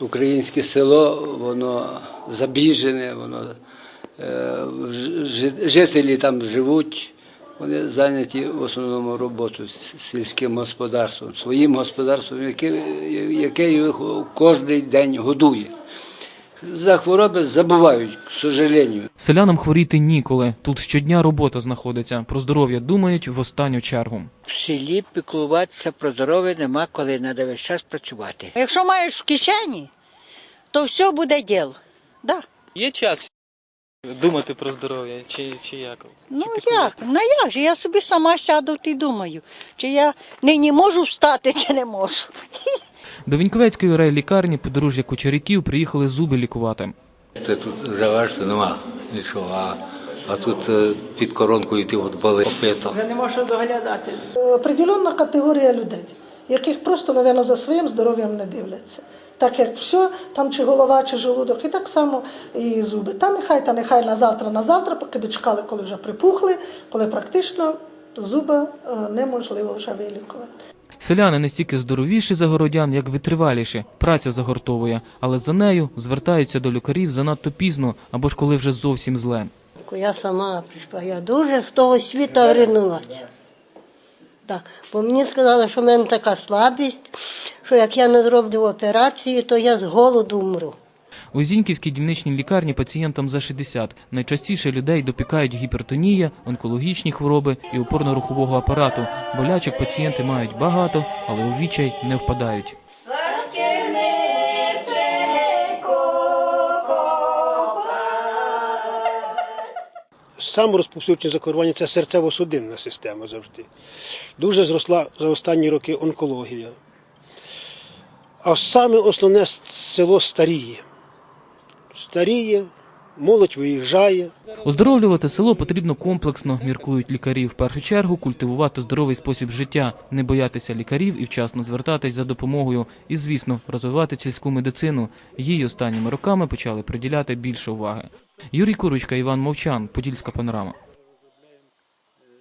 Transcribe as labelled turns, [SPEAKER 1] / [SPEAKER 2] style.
[SPEAKER 1] Українське село, воно забіжене, воно е, жителі там живуть, вони зайняті в основному роботою з сільським господарством, своїм господарством, яке, яке їх кожен день годує. За хвороби забувають, к сожалению.
[SPEAKER 2] Селянам хворіти ніколи. Тут щодня робота знаходиться. Про здоров'я думають в останню чергу.
[SPEAKER 3] В селі піклуватися про здоров'я нема коли треба весь час працювати.
[SPEAKER 4] Якщо маєш в кишені, то все буде діло. Да.
[SPEAKER 5] Є час думати про здоров'я чи, чи як?
[SPEAKER 4] Ну як? Ну як же? Я собі сама сяду і думаю, чи я нині можу встати, чи не можу.
[SPEAKER 2] До Віньковецької райлікарні подружжя кучеряків приїхали зуби лікувати.
[SPEAKER 6] Ти тут живеш, нема нічого. А, а тут е, під коронкою ти от болить копито.
[SPEAKER 7] определенна категорія людей, яких просто, напевно, за своїм здоров'ям не дивляться. Так як все, там чи голова, чи желудок, і так само і зуби. Та нехай, та нехай на завтра, на завтра, поки дочекали, коли вже припухли, коли практично зуби е, неможливо вже вилікувати.
[SPEAKER 2] Селяни не стільки здоровіші за городян, як витриваліші. Праця загортовує, але за нею звертаються до лікарів занадто пізно або ж коли вже зовсім зле.
[SPEAKER 8] Я сама прийшла, я дуже з того світу вернулася. Так, бо мені сказали, що в мене така слабість, що як я не зроблю операцію, то я з голоду вмру.
[SPEAKER 2] У Зіньківській дільничній лікарні пацієнтам за 60. Найчастіше людей допікають гіпертонія, онкологічні хвороби і опорно-рухового апарату. Болячок пацієнти мають багато, але у відчай не впадають.
[SPEAKER 9] Саме розповсюдження захворювання це серцево-судинна система завжди. Дуже зросла за останні роки онкологія. А саме основне село старіє. Старіє, молодь виїжджає.
[SPEAKER 2] Оздоровлювати село потрібно комплексно, міркують лікарі. В першу чергу культивувати здоровий спосіб життя, не боятися лікарів і вчасно звертатись за допомогою. І, звісно, розвивати сільську медицину. Їй останніми роками почали приділяти більше уваги. Юрій Курочка, Іван Мовчан, Подільська панорама.